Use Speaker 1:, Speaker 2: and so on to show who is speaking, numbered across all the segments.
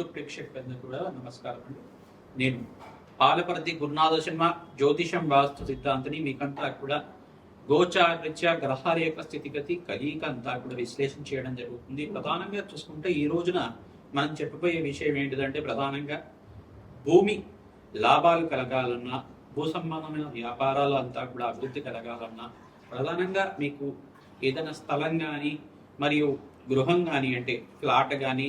Speaker 1: YouTube ప్రేక్షకులందరూ కూడా నమస్కారం అండి. నేను పాలపర్తి గురునాథ శర్మ జ్యోతిషం వాస్తు సిద్ధాంతిని మీకంతా కూడా గోచారరీత్యా గ్రహాల యొక్క స్థితిగతి కలియిక అంతా కూడా విశ్లేషణ చేయడం జరుగుతుంది. ప్రధానంగా చూసుకుంటే ఈ రోజున మనం చెప్పబోయే విషయం ఏంటిదంటే ప్రధానంగా భూమి లాభాలు కలగాలన్నా భూ సంబంధమైన వ్యాపారాలు అంతా కూడా అభివృద్ధి కలగాలన్నా ప్రధానంగా మీకు ఏదైనా స్థలం కానీ మరియు గృహం కానీ అంటే ఫ్లాట్ కానీ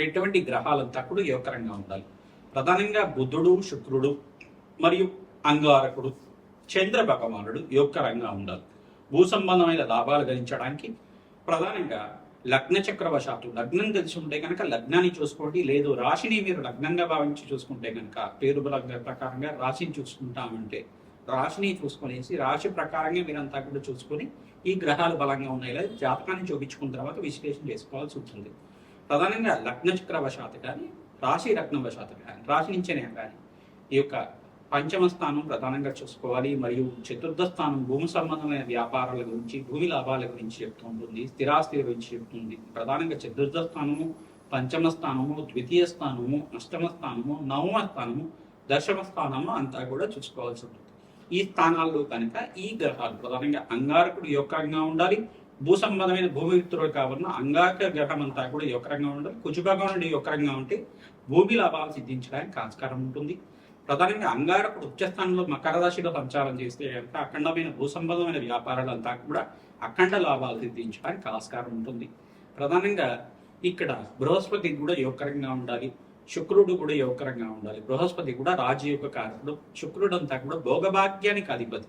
Speaker 1: ఎటువంటి గ్రహాలంతా కూడా యోగకరంగా ఉండాలి. ప్రధానంగా బుధుడు శుక్రుడు మరియు అంగారకుడు చంద్ర భగవానుడు యోగకరంగా ఉండాలి. భూ సంబంధమైన లాభాలు గణించడానికి ప్రధానంగా లగ్న చక్రవశాత్తు లగ్నం తెలిసి ఉంటే కనుక లగ్నాన్ని చూసుకోండి. లేదు రాశిని మీరు లగ్నంగా భావించి చూసుకుంటే కనుక పేరు బలంగా ప్రకారంగా రాశిని చూసుకుంటామంటే రాశిని చూసుకునేసి రాశి ప్రకారంగా మీరంతా కూడా చూసుకొని ఈ గ్రహాలు బలంగా ఉన్నాయి లేదా జాతకాన్ని చూపించుకున్న తర్వాత విశ్లేషణ చేసుకోవాల్సి ఉంటుంది. ప్రధానంగా లగ్న వశాత్ కానీ రాశి లగ్నవశాత్తు కానీ రాశి నుంచేనే కానీ ఈ యొక్క పంచమ స్థానం ప్రధానంగా చూసుకోవాలి. మరియు చతుర్థ స్థానం భూమి సంబంధమైన వ్యాపారాల గురించి భూమి లాభాల గురించి చెప్తూ ఉంటుంది స్థిరాస్తి గురించి చెప్తుంది. ప్రధానంగా చతుర్థ స్థానము పంచమ స్థానము ద్వితీయ స్థానము అష్టమ స్థానము నవమ స్థానము దశమ స్థానము అంతా కూడా చూసుకోవాల్సి ఉంటుంది. ఈ స్థానాల్లో కనుక ఈ గ్రహాలు ప్రధానంగా అంగారకుడు యొక్కరంగా ఉండాలి భూ సంబంధమైన భూమి కావున కావాలన్న అంగారక గ్రహం అంతా కూడా యొక్కరంగా ఉండాలి. కుజుభాగం నుండి యొక్కరంగా ఉంటే భూమి లాభాలు సిద్ధించడానికి ఆస్కారం ఉంటుంది. ప్రధానంగా అంగారకుడు ఉచ్చస్థానంలో మకర రాశిలో సంచారం చేస్తే కనుక అఖండమైన భూ సంబంధమైన వ్యాపారాలంతా కూడా అఖండ లాభాలు సిద్ధించడానికి ఆస్కారం ఉంటుంది. ప్రధానంగా ఇక్కడ బృహస్పతి కూడా యోగకరంగా ఉండాలి. శుక్రుడు కూడా యోగకరంగా ఉండాలి. బృహస్పతి కూడా రాజయోగ కారకుడు. శుక్రుడు అంతా కూడా భోగభాగ్యానికి అధిపతి.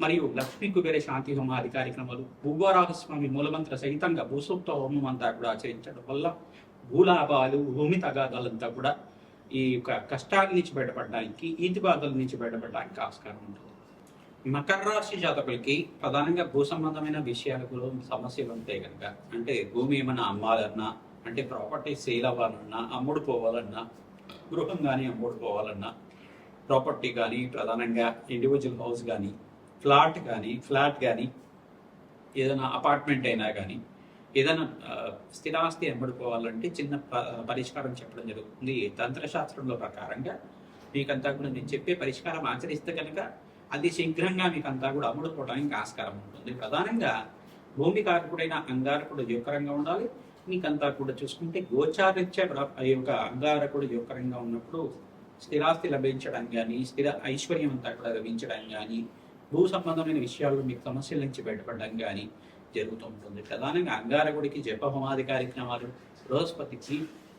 Speaker 1: మరియు లక్ష్మీ కుబేర శాంతి హోమాది కార్యక్రమాలు భూగోరాహస్వామి మూలమంత్ర సహితంగా భూసూక్త హోమం అంతా కూడా ఆచరించడం వల్ల భూలాభాలు భూమి తగాదాలంతా కూడా ఈ యొక్క కష్టాల నుంచి బయటపడడానికి ఈతి బాధల నుంచి బయటపడడానికి ఆస్కారం ఉంటుంది. మకర రాశి జాతకులకి ప్రధానంగా భూ సంబంధమైన విషయాలకు సమస్యలు ఉంటాయి కనుక అంటే భూమి ఏమైనా అమ్మాలన్నా అంటే ప్రాపర్టీ సేల్ అవ్వాలన్నా అమ్ముడు పోవాలన్నా గృహం కానీ అమ్ముడు పోవాలన్నా ప్రాపర్టీ కానీ ప్రధానంగా ఇండివిజువల్ హౌస్ కానీ ఫ్లాట్ కానీ ఫ్లాట్ కానీ ఏదైనా అపార్ట్మెంట్ అయినా కానీ ఏదైనా స్థిరాస్తి ఎంబడుకోవాలంటే చిన్న ప- పరిష్కారం చెప్పడం జరుగుతుంది. తంత్రశాస్త్రంలో ప్రకారంగా మీకంతా కూడా నేను చెప్పే పరిష్కారం ఆచరిస్తే కనుక అది శీఘ్రంగా మీకంతా కూడా అమ్ముడుకోవడానికి ఆస్కారం ఉంటుంది. ప్రధానంగా భూమి కారకుడైన అంగారకుడు యోగకరంగా ఉండాలి. మీకంతా కూడా చూసుకుంటే గోచారిత్య ఈ యొక్క అంగారకుడు యోగకరంగా ఉన్నప్పుడు స్థిరాస్తి లభించడం కానీ స్థిర ఐశ్వర్యం అంతా కూడా లభించడం కానీ భూ సంబంధమైన విషయాల్లో మీకు సమస్యల నుంచి బయటపడడం కానీ జరుగుతూ ఉంటుంది ప్రధానంగా అంగారకుడికి జపహోమాది కార్యక్రమాలు బృహస్పతికి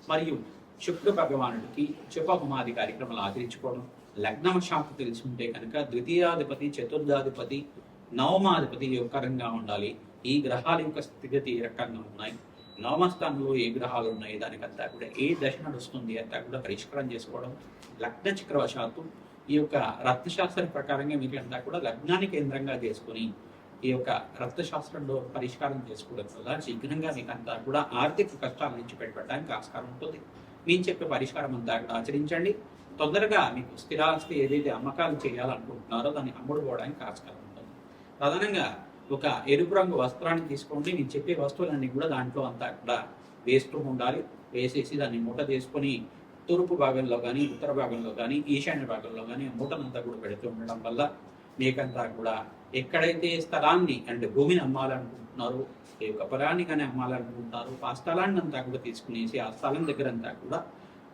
Speaker 1: మరియు శుక్ర భగవానుడికి జపహోమాది కార్యక్రమాలు ఆచరించుకోవడం లగ్నం శాంతి తెలిసి ఉంటే కనుక ద్వితీయాధిపతి చతుర్థాధిపతి నవమాధిపతి యొక్కరంగా ఉండాలి. ఈ గ్రహాల యొక్క స్థితిగతి ఏ రకంగా ఉన్నాయి? నవమస్థానంలో ఏ గ్రహాలు ఉన్నాయి? దానికంతా కూడా ఏ దశ నడుస్తుంది? అంతా కూడా పరిష్కారం చేసుకోవడం లగ్న చక్రవశాత్తు ఈ యొక్క రక్తశాస్త్ర ప్రకారంగా మీరు అంతా కూడా లగ్నాన్ని కేంద్రంగా చేసుకుని ఈ యొక్క రక్తశాస్త్రంలో పరిష్కారం చేసుకోవడం వల్ల శీఘ్రంగా మీకంతా కూడా ఆర్థిక కష్టాల నుంచి పెట్టడానికి ఆస్కారం ఉంటుంది. నేను చెప్పే పరిష్కారం అంతా కూడా ఆచరించండి. తొందరగా మీకు స్థిరాస్తి ఏదైతే అమ్మకాలు చేయాలనుకుంటున్నారో దాన్ని అమ్ముడుపోవడానికి ఆస్కారం ఉంటుంది. ప్రధానంగా ఒక ఎరుపు రంగు వస్త్రాన్ని తీసుకోండి. నేను చెప్పే వస్తువులన్నీ కూడా దాంట్లో అంతా కూడా వేస్తూ ఉండాలి. వేసేసి దాన్ని మూట తీసుకొని తూర్పు భాగంలో కానీ ఉత్తర భాగంలో కానీ ఈశాన్య భాగంలో కానీ మూటనంతా కూడా పెడుతూ ఉండడం వల్ల మీకంతా కూడా ఎక్కడైతే స్థలాన్ని అంటే భూమిని అమ్మాలనుకుంటున్నారో ఈ యొక్క పొలాన్ని కానీ అమ్మాలనుకుంటున్నారో ఆ స్థలాన్ని అంతా కూడా తీసుకునేసి ఆ స్థలం దగ్గర అంతా కూడా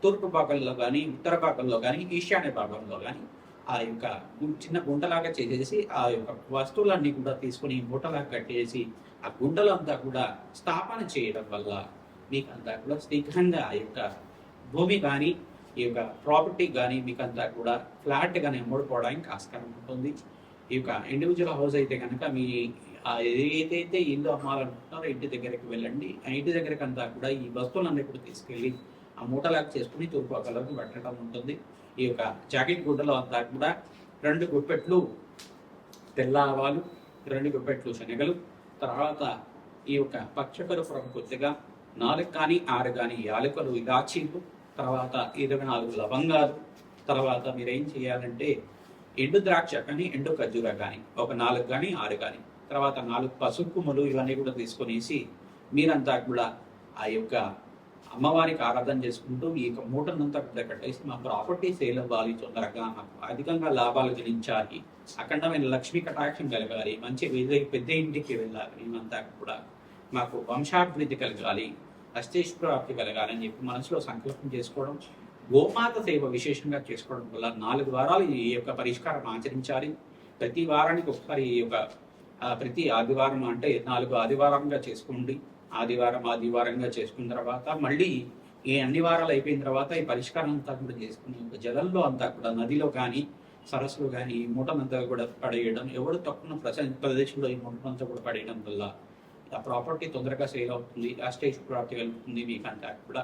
Speaker 1: తూర్పు భాగంలో కానీ ఉత్తర భాగంలో కానీ ఈశాన్య భాగంలో కానీ ఆ యొక్క చిన్న గుంటలాగా చేసేసి ఆ యొక్క వస్తువులన్నీ కూడా తీసుకుని మూటలాగా కట్టేసి ఆ గుండలంతా కూడా స్థాపన చేయడం వల్ల మీకు అంతా కూడా శీఘ్రంగా ఆ యొక్క భూమి కానీ ఈ యొక్క ప్రాపర్టీ కానీ మీకు అంతా కూడా ఫ్లాట్ కానీ అమ్ముడుకోవడానికి ఆస్కారం ఉంటుంది. ఈ యొక్క ఇండివిజువల్ హౌస్ అయితే కనుక మీ ఏదైతే ఇల్లు అమ్మాలనుకుంటున్నారో ఇంటి దగ్గరికి వెళ్ళండి. ఆ ఇంటి దగ్గరికి అంతా కూడా ఈ వస్తువులన్నీ కూడా తీసుకెళ్ళి ఆ మూటలాగా చేసుకుని తూర్పాకలకు పెట్టడం ఉంటుంది. ఈ యొక్క జాకెట్ గుడ్డలో అంతా కూడా రెండు గుప్పెట్లు తెల్ల ఆవాలు రెండు గుప్పెట్లు శనగలు తర్వాత ఈ యొక్క పచ్చకరుపురం కొద్దిగా నాలుగు కానీ ఆరు కానీ యాలకులు ఇలాచీలు తర్వాత ఇరవై నాలుగు లవంగాలు తర్వాత మీరు ఏం చేయాలంటే ఎండు ద్రాక్ష కానీ ఎండు ఖర్జూర కానీ ఒక నాలుగు కానీ ఆరు కానీ తర్వాత నాలుగు పసుపు ఇవన్నీ కూడా తీసుకొనేసి మీరంతా కూడా ఆ యొక్క అమ్మవారికి ఆరాధన చేసుకుంటూ ఈ యొక్క మూటనంతా కూడా కట్టేసి మా ప్రాపర్టీ సేల్ అవ్వాలి తొందరగా. మాకు అధికంగా లాభాలు గెలించాలి అఖండమైన లక్ష్మీ కటాక్షం కలగాలి. మంచి పెద్ద పెద్ద ఇంటికి వెళ్ళాలి. మేమంతా కూడా మాకు వంశాభివృద్ధి కలగాలి. అష్టేశ్వరాప్తి కలగాలని చెప్పి మనసులో సంకల్పం చేసుకోవడం గోమాత సేవ విశేషంగా చేసుకోవడం వల్ల నాలుగు వారాలు ఈ యొక్క పరిష్కారం ఆచరించాలి. ప్రతి వారానికి ఒకసారి ఈ యొక్క ప్రతి ఆదివారం అంటే నాలుగు ఆదివారంగా చేసుకోండి. ఆదివారం ఆదివారంగా చేసుకున్న తర్వాత మళ్ళీ ఈ అన్ని వారాలు అయిపోయిన తర్వాత ఈ పరిష్కారం అంతా కూడా చేసుకుని ఒక జలంలో అంతా కూడా నదిలో కానీ సరస్సులో కానీ ఈ మూటనంతా కూడా పడేయడం ఎవరు తక్కువ ప్రజ ప్రదేశంలో ఈ మూటనంతా కూడా పడేయడం వల్ల ఆ ప్రాపర్టీ తొందరగా సేల్ అవుతుంది ఆ స్టేజ్ ప్రాపర్టీ వెళ్తుంది మీకంతా కూడా.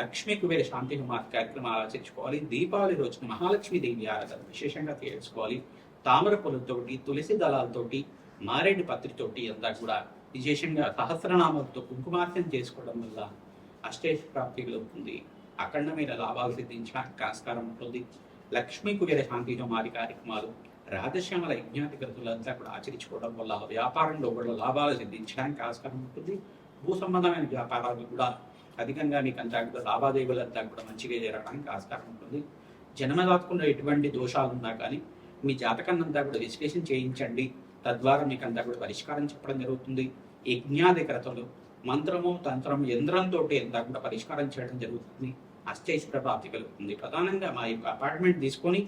Speaker 1: లక్ష్మీ కుబేర శాంతి హోమార్ కార్యక్రమం ఆలోచించుకోవాలి దీపావళి రోజున మహాలక్ష్మి దేవి ఆరాధన విశేషంగా చేసుకోవాలి తామర పూలతోటి తులసి దళాలతోటి మారేడు పత్రితోటి అంతా కూడా విశేషంగా సహస్రనామాలతో కుంకుమార్చన చేసుకోవడం వల్ల అష్టేష్ ప్రాప్తి కలుగుతుంది అఖండమైన లాభాలు సిద్ధించడానికి ఆస్కారం ఉంటుంది. లక్ష్మీ కుబేర శాంతి హోమారి కార్యక్రమాలు రాధశ్యామల యజ్ఞాధికృతులంతా కూడా ఆచరించుకోవడం వల్ల వ్యాపారంలో కూడా లాభాలు సిద్ధించడానికి ఆస్కారం ఉంటుంది. భూ సంబంధమైన వ్యాపారాలు కూడా అధికంగా మీకు అంతా కూడా లావాదేవీలంతా కూడా మంచిగా జరగడానికి ఆస్కారం ఉంటుంది. జన్మదాతకుండా ఎటువంటి దోషాలు ఉన్నా కానీ మీ జాతకాన్ని అంతా కూడా విశ్లేషణ చేయించండి. తద్వారా మీకు అంతా కూడా పరిష్కారం చెప్పడం జరుగుతుంది. యజ్ఞాధికరతలు మంత్రము తంత్రము యంత్రంతో అంతా కూడా పరిష్కారం చేయడం జరుగుతుంది. అష్టైశ్వర ప్రాప్తి కలుగుతుంది. ప్రధానంగా మా యొక్క అపార్ట్మెంట్ తీసుకొని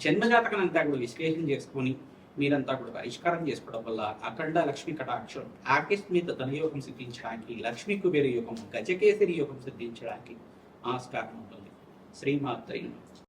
Speaker 1: జన్మజాతకం అంతా కూడా విశ్లేషణ చేసుకొని మీరంతా కూడా పరిష్కారం చేసుకోవడం వల్ల అఖండ లక్ష్మీ కటాక్షం ఆకస్మిక ధనయోగం సిద్ధించడానికి లక్ష్మీ కుబేర యోగం గజకేసరి యోగం సిద్ధించడానికి ఆస్కారం ఉంటుంది. శ్రీమాత్రి